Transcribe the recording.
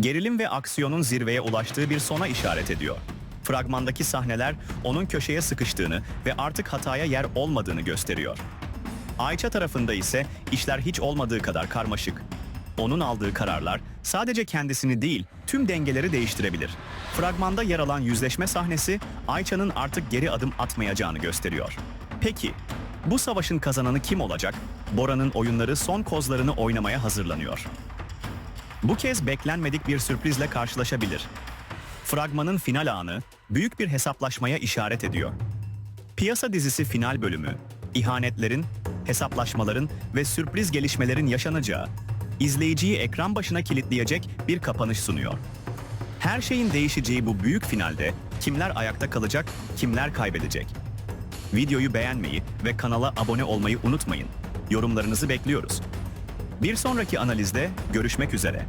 Gerilim ve aksiyonun zirveye ulaştığı bir sona işaret ediyor. Fragmandaki sahneler onun köşeye sıkıştığını ve artık hataya yer olmadığını gösteriyor. Ayça tarafında ise işler hiç olmadığı kadar karmaşık. Onun aldığı kararlar sadece kendisini değil, tüm dengeleri değiştirebilir. Fragmanda yer alan yüzleşme sahnesi Ayça'nın artık geri adım atmayacağını gösteriyor. Peki, bu savaşın kazananı kim olacak? Bora'nın oyunları son kozlarını oynamaya hazırlanıyor. Bu kez beklenmedik bir sürprizle karşılaşabilir. Fragmanın final anı büyük bir hesaplaşmaya işaret ediyor. Piyasa dizisi final bölümü, ihanetlerin, hesaplaşmaların ve sürpriz gelişmelerin yaşanacağı, izleyiciyi ekran başına kilitleyecek bir kapanış sunuyor. Her şeyin değişeceği bu büyük finalde kimler ayakta kalacak, kimler kaybedecek? Videoyu beğenmeyi ve kanala abone olmayı unutmayın. Yorumlarınızı bekliyoruz. Bir sonraki analizde görüşmek üzere.